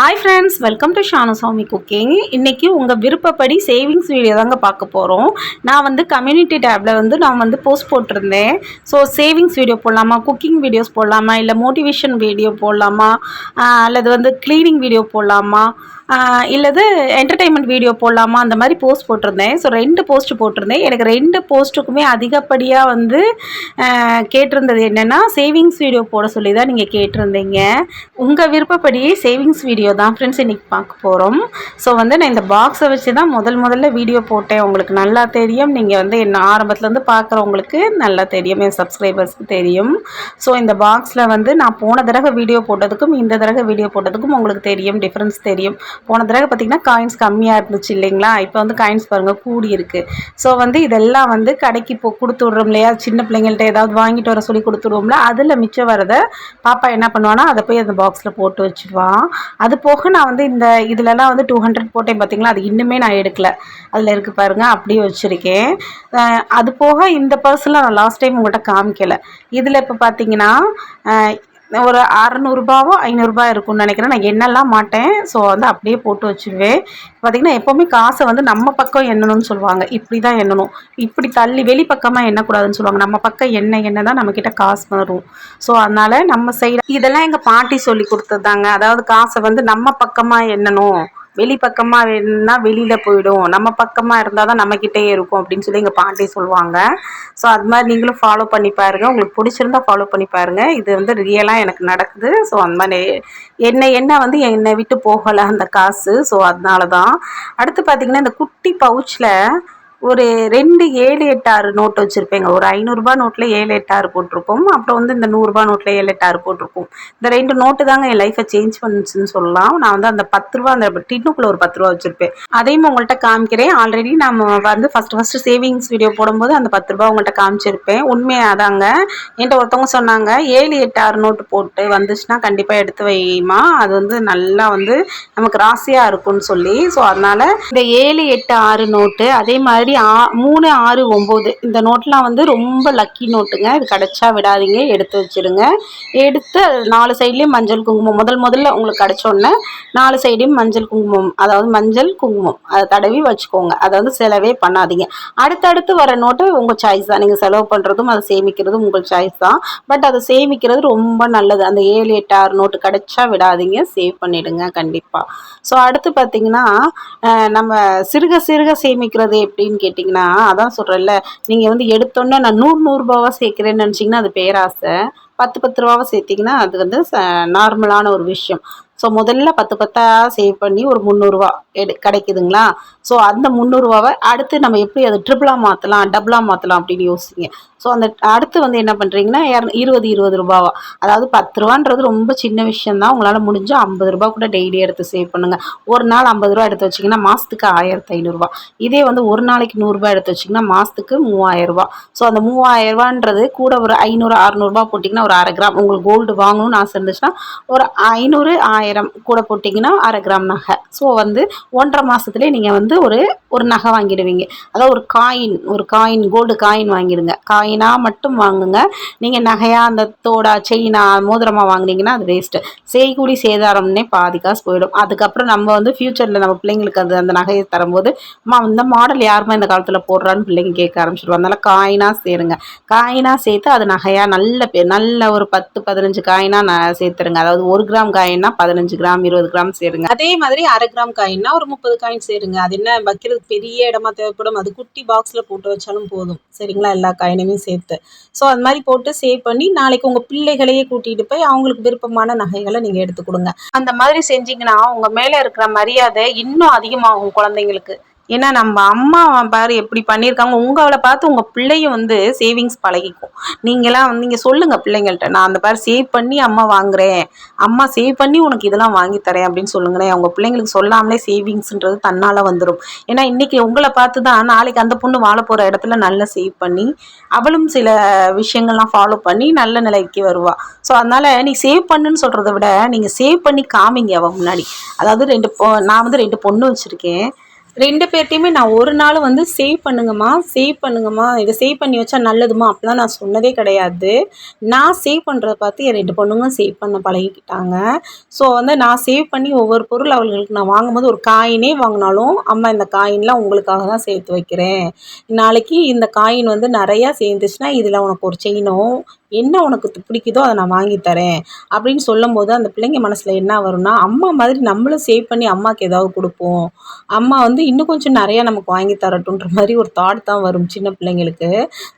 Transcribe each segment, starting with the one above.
Hi friends welcome to Shanusamy cooking இன்றைக்கி உங்கள் விருப்பப்படி சேவிங்ஸ் வீடியோ தாங்க பார்க்க போகிறோம் நான் வந்து கம்யூனிட்டி டேப்பில் வந்து நான் வந்து போஸ்ட் போட்டிருந்தேன். ஸோ சேவிங்ஸ் வீடியோ போடலாமா குக்கிங் வீடியோஸ் போடலாமா இல்லை மோட்டிவேஷன் வீடியோ போடலாமா அல்லது வந்து க்ளீனிங் வீடியோ போடலாமா இல்லது என்டர்டெயின்மெண்ட் வீடியோ போடலாமா? அந்த மாதிரி போஸ்ட் போட்டிருந்தேன். ஸோ ரெண்டு போஸ்ட் போட்டிருந்தேன். எனக்கு ரெண்டு போஸ்ட்டுக்குமே அதிகப்படியாக வந்து கேட்டிருந்தது என்னென்னா சேவிங்ஸ் வீடியோ போட சொல்லி தான் நீங்கள் கேட்டிருந்தீங்க. உங்கள் விருப்பப்படி சேவிங்ஸ் வீடியோ தான் ஃப்ரெண்ட்ஸ் இன்றைக்கி பார்க்க போகிறோம் ஸோ வந்து நான் இந்த பாக்ஸை வச்சு தான் முதல் முதல்ல வீடியோ போட்டேன். உங்களுக்கு நல்லா தெரியும். நீங்கள் வந்து என்ன ஆரம்பத்துலேருந்து பார்க்குறவங்களுக்கு நல்லா தெரியும். என் சப்ஸ்கிரைபர்ஸ்க்கு தெரியும். ஸோ இந்த பாக்ஸில் வந்து நான் போன தடவை வீடியோ போட்டதுக்கும் இந்த தடவை வீடியோ போட்டதுக்கும் உங்களுக்கு தெரியும் டிஃப்ரென்ஸ் தெரியும். போன தடவை பார்த்தீங்கன்னா காயின்ஸ் கம்மியாக இருந்துச்சு இல்லைங்களா? இப்போ வந்து காயின்ஸ் பாருங்கள் கூடி இருக்குது ஸோ வந்து இதெல்லாம் வந்து கடைக்கு இப்போ கொடுத்து விட்றோம் இல்லையா? சின்ன பிள்ளைங்கள்ட்ட ஏதாவது வாங்கிட்டு வர சொல்லி கொடுத்துருவோம்ல அதில் மிச்சம் வரதை பாப்பா என்ன பண்ணுவானா அதை போய் அந்த பாக்ஸில் போட்டு வச்சுருவான் அது போக நான் வந்து இந்த இதுலலாம் வந்து டூ ஹண்ட்ரட் போட்டேன் பார்த்திங்களா? அது இன்னுமே நான் எடுக்கல. அதில் இருக்குது பாருங்கள் அப்படியே வச்சுருக்கேன். அது போக இந்த பர்ஸ்லாம் நான் லாஸ்ட் டைம் உங்கள்கிட்ட காமிக்கலை. இதில் இப்போ பார்த்தீங்கன்னா ஒரு அறநூறுபாவோ ஐநூறுரூபா இருக்கும்னு நினைக்கிறேன். நான் எண்ணெல்லாம் மாட்டேன். ஸோ வந்து அப்படியே போட்டு வச்சுருவேன். பார்த்திங்கன்னா எப்போவுமே காசை வந்து நம்ம பக்கம் எண்ணணும்னு சொல்லுவாங்க. இப்படி தான் எண்ணணும். இப்படி தள்ளி வெளிப்பக்கமாக எண்ணக்கூடாதுன்னு சொல்லுவாங்க. நம்ம பக்கம் எண்ணெய் எண்ணெய் தான் நம்மக்கிட்ட காசு வரும். ஸோ அதனால் நம்ம செய்கிற இதெல்லாம் எங்கள் பாட்டி சொல்லி கொடுத்ததாங்க அதாவது காசை வந்து நம்ம பக்கமாக எண்ணணும். வெளி பக்கமாக வேணும்னா வெளியில் போயிடும். நம்ம பக்கமாக இருந்தால் தான் நம்மக்கிட்டே இருக்கும் அப்படின்னு சொல்லி எங்கள் பாட்டி சொல்லுவாங்க. ஸோ அது மாதிரி நீங்களும் ஃபாலோ பண்ணி பாருங்கள் உங்களுக்கு பிடிச்சிருந்தா ஃபாலோ பண்ணி பாருங்கள் இது வந்து ரியலாக எனக்கு நடக்குது. ஸோ அந்த மாதிரி என்ன என்ன வந்து என்னை விட்டு போகலை அந்த காசு. ஸோ அதனால தான் அடுத்து பார்த்திங்கன்னா இந்த குட்டி பவுச்சில் ஒரு ரெண்டு ஏழு எட்டு ஆறு நோட் வச்சுருப்பேங்க. ஒரு ஐநூறுரூபா நோட்டில் ஏழு எட்டு ஆறு போட்டிருக்கும் அப்புறம் வந்து இந்த நூறுரூபா நோட்டில் ஏழு எட்டு ஆறு போட்டிருக்கும் இந்த ரெண்டு நோட்டு தாங்க என் லைஃப்பை சேஞ்ச் பண்ணுச்சுன்னு சொல்லலாம். நான் வந்து அந்த பத்து ரூபா அந்த டின்னுக்குள்ளே ஒரு பத்து ரூபா வச்சுருப்பேன். அதையும் உங்கள்கிட்ட காமிக்கிறேன். ஆல்ரெடி நம்ம வந்து ஃபஸ்ட்டு ஃபஸ்ட்டு சேவிங்ஸ் வீடியோ போடும்போது அந்த பத்து ரூபா உங்கள்கிட்ட காமிச்சிருப்பேன். உண்மையாக அதாங்க. என்கிட்ட ஒருத்தவங்க சொன்னாங்க ஏழு எட்டு ஆறு நோட்டு போட்டு வந்துச்சுன்னா கண்டிப்பாக எடுத்து வைமா. அது வந்து நல்லா வந்து நமக்கு ராசியாக இருக்கும்னு சொல்லி. ஸோ அதனால் இந்த ஏழு எட்டு ஆறு நோட்டு அதே மாதிரி ஆ மூணு ஆறு ஒம்பது. இந்த நோட்லாம் வந்து ரொம்ப லக்கி நோட்டுங்க இது கிடச்சா விடாதீங்க. எடுத்து வச்சுருங்க. எடுத்து நாலு சைட்லேயும் மஞ்சள் குங்குமம். முதல் முதல்ல உங்களுக்கு கிடச்சோன்னே நாலு சைடையும் மஞ்சள் குங்குமம். அதாவது மஞ்சள் குங்குமம். அதை தடவி வச்சுக்கோங்க. அதை வந்து செலவே பண்ணாதீங்க. அடுத்தடுத்து வர நோட்டு உங்கள் சாய்ஸ் தான். நீங்கள் செலவு பண்ணுறதும் அதை சேமிக்கிறதும் உங்கள் சாய்ஸ் தான். பட் அதை சேமிக்கிறது ரொம்ப நல்லது. அந்த ஏழு எட்டு ஆறு நோட்டு கிடச்சா விடாதீங்க. சேவ் பண்ணிவிடுங்க கண்டிப்பாக ஸோ அடுத்து பார்த்தீங்கன்னா நம்ம சிறுக சிறுக சேமிக்கிறது எப்படின்னு கேட்டிங்கன்னா அதான் சொல்கிறேன்ல நீங்கள் வந்து எடுத்தோன்னே நான் நூறு நூறுரூபாவாக சேர்க்குறேன்னு நினச்சிங்கன்னா அது பேராசை. பத்து பத்து ரூபாவை சேர்த்திங்கன்னா அது வந்து நார்மலான ஒரு விஷயம். ஸோ முதல்ல பத்து பத்தாக சேவ் பண்ணி ஒரு முந்நூறுரூவா எடு கிடைக்குதுங்களா? ஸோ அந்த முந்நூறுரூவாவை அடுத்து நம்ம எப்படி அதை ட்ரிபிளாக மாற்றலாம் டபுளாக மாற்றலாம் அப்படின்னு யோசிங்க. ஸோ அந்த அடுத்து வந்து என்ன பண்ணுறீங்கன்னா இருபது இருபது ரூபாவா? அதாவது பத்து ரூபான்றது ரொம்ப சின்ன விஷயம் தான் உங்களால் முடிஞ்சு ஐம்பது ரூபா கூட டெய்லி எடுத்து சேவ் பண்ணுங்கள் ஒரு நாள் ஐம்பது ரூபா எடுத்து வச்சிங்கன்னா மாதத்துக்கு ஆயிரத்து ஐநூறுரூவா இதே வந்து ஒரு நாளைக்கு நூறுரூவா எடுத்து வச்சிங்கன்னா மாதத்துக்கு மூவாயிரரூபா ஸோ அந்த மூவாயிரரூபான்றது கூட ஒரு ஐநூறு அறநூறுபா போட்டிங்கன்னா ஒரு அரை கிராம். உங்களுக்கு கோல்டு வாங்கணும்னு ஆசை இருந்துச்சுன்னா ஒரு ஐநூறு ஆயிரம் கூட போட்டிங்கன்னா அரை கிராம் நகை. ஸோ வந்து ஒன்றரை மாதத்துலேயே நீங்கள் வந்து ஒரு ஒரு நகை வாங்கிடுவீங்க. அதாவது ஒரு காயின் ஒரு காயின் கோல்டு காயின் வாங்கிடுங்க. காயினாக மட்டும் வாங்குங்க. நீங்கள் நகையாக அந்த தோடா செயினா மோதிரமாக வாங்கினீங்கன்னா அது வேஸ்ட்டு செய்கூலி சேதாரம்னே பாதி காசு போயிடும். அதுக்கப்புறம் நம்ம வந்து ஃப்யூச்சரில் நம்ம பிள்ளைங்களுக்கு அது அந்த நகையை தரும்போது அம்மா இந்த மாடல் யாருமே இந்த காலத்தில் போடுறான்னு பிள்ளைங்க கேட்க ஆரம்பிச்சிடுவாங்க அதனால் காயினாக சேருங்க. காயினாக சேர்த்து அது நகையாக நல்ல பே நல்ல ஒரு பத்து பதினஞ்சு காயினாக நான் சேர்த்துருங்க. அதாவது ஒரு கிராம் காயின்னா பதினஞ்சு கிராம் இருபது கிராம் சேருங்க. அதே மாதிரி அரை கிராம் காயின்னா ஒரு முப்பது காயின் சேருங்க. அது என்ன வைக்கிறதுக்கு பெரிய இடமா தேவைப்படும். அது குட்டி பாக்ஸில் போட்டு வச்சாலும் போதும். சரிங்களா? எல்லா காயினையும் சேர்த்து. ஸோ அது மாதிரி போட்டு சேவ் பண்ணி நாளைக்கு உங்கள் பிள்ளைகளையே கூட்டிகிட்டு போய் அவங்களுக்கு விருப்பமான நகைகளை நீங்கள் எடுத்து கொடுங்க. அந்த மாதிரி செஞ்சீங்கன்னா உங்கள் மேலே இருக்கிற மரியாதை இன்னும் அதிகமாகும் குழந்தைங்களுக்கு. ஏன்னா நம்ம அம்மா பாரு எப்படி பண்ணியிருக்காங்க உங்களை பார்த்து உங்கள் பிள்ளையும் வந்து சேவிங்ஸ் பழகிக்கும். நீங்களாம் வந்து நீங்கள் சொல்லுங்கள் பிள்ளைங்கள்ட்ட. நான் அந்த பாரு சேவ் பண்ணி அம்மா வாங்குறேன். அம்மா சேவ் பண்ணி உனக்கு இதெல்லாம் வாங்கி தரேன் அப்படின்னு சொல்லுங்களேன். அவங்க பிள்ளைங்களுக்கு சொல்லாமலே சேவிங்ஸ்ன்றது தன்னால் வந்துடும் ஏன்னா இன்றைக்கி உங்களை பார்த்து தான் நாளைக்கு அந்த பொண்ணு வாழ போகிற இடத்துல நல்லா சேவ் பண்ணி அவளும் சில விஷயங்கள்லாம் ஃபாலோ பண்ணி நல்ல நிலைக்கு வருவா. ஸோ அதனால் நீ சேவ் பண்ணுன்னு சொல்கிறத விட நீங்கள் சேவ் பண்ணி காமிங்க அவன் முன்னாடி. அதாவது ரெண்டு பொ நான் வந்து ரெண்டு பொண்ணு வச்சுருக்கேன். ரெண்டு பேர்ட்டையுமே நான் ஒரு நாள் வந்து சேவ் பண்ணுங்கம்மா சேவ் பண்ணுங்கம்மா. இதை சேவ் பண்ணி வச்சா நல்லதுமா? அப்படிலாம் நான் சொன்னதே கிடையாது. நான் சேவ் பண்ணுறத பார்த்து என் ரெண்டு பொண்ணுங்களும் சேவ் பண்ண பழகிக்கிட்டாங்க. ஸோ வந்து நான் சேவ் பண்ணி ஒவ்வொரு பொருள் அவர்களுக்கு நான் வாங்கும்போது ஒரு காயினே வாங்கினாலும் அம்மா இந்த காயின்லாம் உங்களுக்காக தான் சேர்த்து வைக்கிறேன். நாளைக்கு இந்த காயின் வந்து நிறையா சேர்ந்துச்சுன்னா இதில் உனக்கு ஒரு செயினோ என்ன உனக்கு பிடிக்குதோ அதை நான் வாங்கி தரேன் அப்படின்னு சொல்லும் போது அந்த பிள்ளைங்க மனசில் என்ன வரும்னா அம்மா மாதிரி நம்மளும் சேவ் பண்ணி அம்மாவுக்கு ஏதாவது கொடுப்போம். அம்மா வந்து இன்னும் கொஞ்சம் நிறையா நமக்கு வாங்கி தரட்டுன்ற மாதிரி ஒரு தாட் தான் வரும் சின்ன பிள்ளைங்களுக்கு.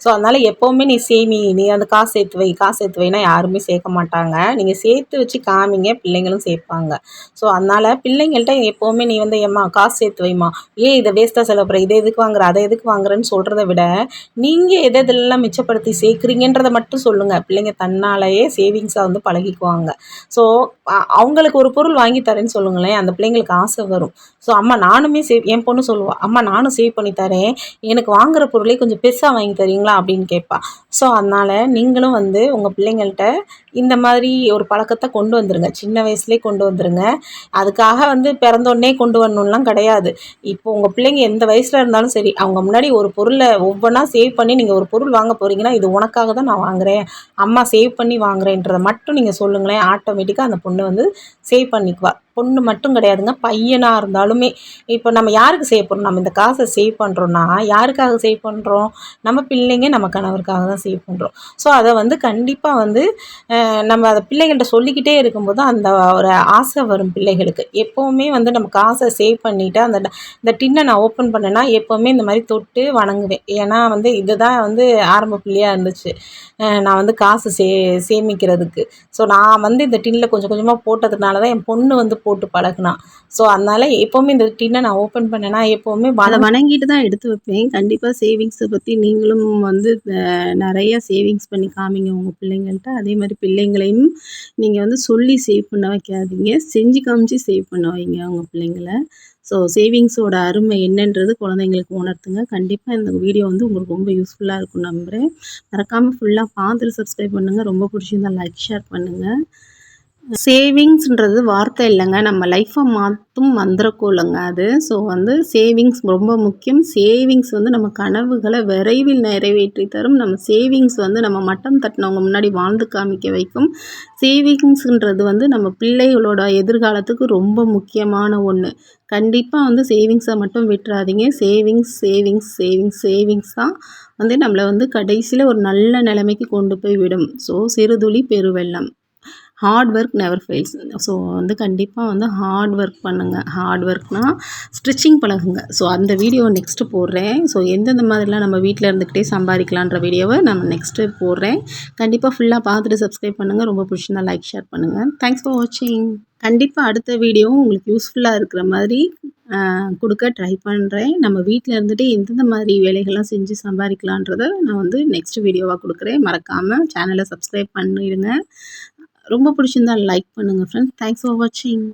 ஸோ அதனால் எப்போவுமே நீ சேமி நீ அந்த காசு சேர்த்து வை காசு சேர்த்து வைனா யாருமே சேர்க்க மாட்டாங்க. நீங்கள் சேர்த்து வச்சு காமிங்க பிள்ளைங்களும் சேர்ப்பாங்க. ஸோ அதனால் பிள்ளைங்கள்ட்ட எப்போவுமே நீ வந்து ஏம்மா காசு சேர்த்து வைம்மா. ஏன் இதை வேஸ்ட்டாக செலவுற இதை எதுக்கு வாங்குற? அதை எதுக்கு வாங்குறேன்னு சொல்கிறத விட நீங்கள் எதை எதெல்லாம் மிச்சப்படுத்தி சேர்க்குறீங்கன்றதை மட்டும் சொல்லுங்கள் பிள்ளைங்க தன்னாலேயே சேவிங்ஸாக வந்து பழகிக்குவாங்க. ஸோ அவங்களுக்கு ஒரு பொருள் வாங்கி தரேன்னு சொல்லுங்களேன். அந்த பிள்ளைங்களுக்கு ஆசை வரும். ஸோ அம்மா நானுமே சேவ் என் பொண்ணு சொல்லுவாள் அம்மா நானும் சேவ் பண்ணி தரேன். எனக்கு வாங்குற பொருளே கொஞ்சம் பெருசாக வாங்கி தரீங்களா? அப்படின்னு கேட்பா. ஸோ அதனால் நீங்களும் வந்து உங்கள் பிள்ளைங்கள்ட்ட இந்த மாதிரி ஒரு பழக்கத்தை கொண்டு வந்துருங்க. சின்ன வயசுலேயே கொண்டு வந்துருங்க. அதுக்காக வந்து பிறந்தோடனே கொண்டு வரணும்லாம் கிடையாது. இப்போ உங்கள் பிள்ளைங்க எந்த வயசில் இருந்தாலும் சரி அவங்க முன்னாடி ஒரு பொருளை ஒவ்வொன்றா சேவ் பண்ணி நீங்கள் ஒரு பொருள் வாங்க போகிறீங்கன்னா இது உனக்காக தான் நான் வாங்குறேன். அம்மா சேவ் பண்ணி வாங்குறேன்றதை மட்டும் நீங்கள் சொல்லுங்களேன். ஆட்டோமேட்டிக்காக அந்த பொண்ணு வந்து சேவ் பண்ணிக்குவா. பொண்ணு மட்டும் கிடையாதுங்க பையனாக இருந்தாலுமே. இப்போ நம்ம யாருக்கு சேவ் பண்ணுறோம் நம்ம இந்த காசை சேவ் பண்ணுறோன்னா யாருக்காக சேவ் பண்ணுறோம் நம்ம பிள்ளைங்க நம்ம கணவருக்காக தான் சேவ் பண்ணுறோம் ஸோ அதை வந்து கண்டிப்பாக வந்து நம்ம அதை பிள்ளைகள்கிட்ட சொல்லிக்கிட்டே இருக்கும்போது அந்த ஒரு ஆசை வரும் பிள்ளைகளுக்கு. எப்போவுமே வந்து நம்ம காசை சேவ் பண்ணிவிட்டு அந்த இந்த டின்னை நான் ஓப்பன் பண்ணேன்னா எப்போவுமே இந்த மாதிரி தொட்டு வணங்குவேன். ஏன்னா வந்து இதுதான் வந்து ஆரம்ப பிள்ளையாக இருந்துச்சு. நான் வந்து காசு சே சேமிக்கிறதுக்கு. ஸோ நான் வந்து இந்த டின்னில் கொஞ்சம் கொஞ்சமாக போட்டதுனால தான் என் பொண்ணு வந்து போட்டு பழகுனா ஸோ அதனால எப்போவுமே இந்த டின்னை நான் ஓப்பன் பண்ணேன்னா எப்போவுமே அதை வண வணங்கிட்டு தான் எடுத்து வைப்பேன். கண்டிப்பாக சேவிங்ஸை பற்றி நீங்களும் வந்து நிறைய சேவிங்ஸ் பண்ணி காமிங்க உங்கள் பிள்ளைங்கள்ட்ட. அதே மாதிரி பிள்ளைங்களையும் நீங்கள் வந்து சொல்லி சேவ் பண்ண வைக்காதீங்க. செஞ்சு காமிச்சு சேவ் பண்ண வைங்க உங்கள் பிள்ளைங்கள. ஸோ சேவிங்ஸோட அருமை என்னன்றது குழந்தைங்களுக்கு உணர்த்துங்க. கண்டிப்பாக இந்த வீடியோ வந்து உங்களுக்கு ரொம்ப யூஸ்ஃபுல்லாக இருக்கும் நம்புகிறேன் மறக்காமல் ஃபுல்லாக பார்த்துட்டு சப்ஸ்கிரைப் பண்ணுங்கள் ரொம்ப பிடிச்சிருந்தா லைக் ஷேர் பண்ணுங்கள் சேவிங்ஸ்ன்றது வார்த்தை இல்லைங்க. நம்ம லைஃப்பை மாற்றும் மந்திரக்கூலங்க அது. ஸோ வந்து சேவிங்ஸ் ரொம்ப முக்கியம். சேவிங்ஸ் வந்து நம்ம கனவுகளை விரைவில் நிறைவேற்றி தரும். நம்ம சேவிங்ஸ் வந்து நம்ம மட்டம் தட்டினவங்க முன்னாடி வாழ்ந்து காமிக்க வைக்கும். சேவிங்ஸ்ன்றது வந்து நம்ம பிள்ளைகளோட எதிர்காலத்துக்கு ரொம்ப முக்கியமான ஒன்று கண்டிப்பாக வந்து சேவிங்ஸை மட்டும் விட்டுறாதீங்க. சேவிங்ஸ் சேவிங்ஸ் சேவிங்ஸ் சேவிங்ஸ் தான் வந்து நம்மளை வந்து கடைசியில் ஒரு நல்ல நிலைமைக்கு கொண்டு போய் விடும். ஸோ சிறுதுளி பெருவெள்ளம். Hard work never fails so வந்து கண்டிப்பாக வந்து ஹார்ட் ஒர்க் பண்ணுங்கள் ஹார்ட் ஒர்க்னால் ஸ்டிச்சிங் பழகுங்க. ஸோ அந்த வீடியோ நெக்ஸ்ட்டு போடுறேன். ஸோ எந்தெந்த மாதிரிலாம் நம்ம வீட்டில் இருந்துக்கிட்டே சம்பாதிக்கலான்ற வீடியோவை நம்ம நெக்ஸ்ட்டு போடுறேன். கண்டிப்பாக ஃபுல்லாக பார்த்துட்டு சப்ஸ்கிரைப் பண்ணுங்கள் ரொம்ப பிடிச்சிருந்தா லைக் ஷேர் பண்ணுங்கள் தேங்க்ஸ் ஃபார் வாட்சிங் கண்டிப்பாக அடுத்த வீடியோவும் உங்களுக்கு யூஸ்ஃபுல்லாக இருக்கிற மாதிரி கொடுக்க ட்ரை பண்ணுறேன் நம்ம வீட்டில் இருந்துட்டு எந்தெந்த மாதிரி வேலைகள்லாம் செஞ்சு சம்பாதிக்கலான்றதை நான் வந்து நெக்ஸ்ட் வீடியோவாக கொடுக்குறேன். மறக்காமல் சேனலை சப்ஸ்கிரைப் பண்ணிடுங்க. ரொம்ப பிடிச்சிருந்தா லைக் பண்ணுங்கள் ஃப்ரெண்ட்ஸ் தேங்க்ஸ் ஃபார் வாட்சிங்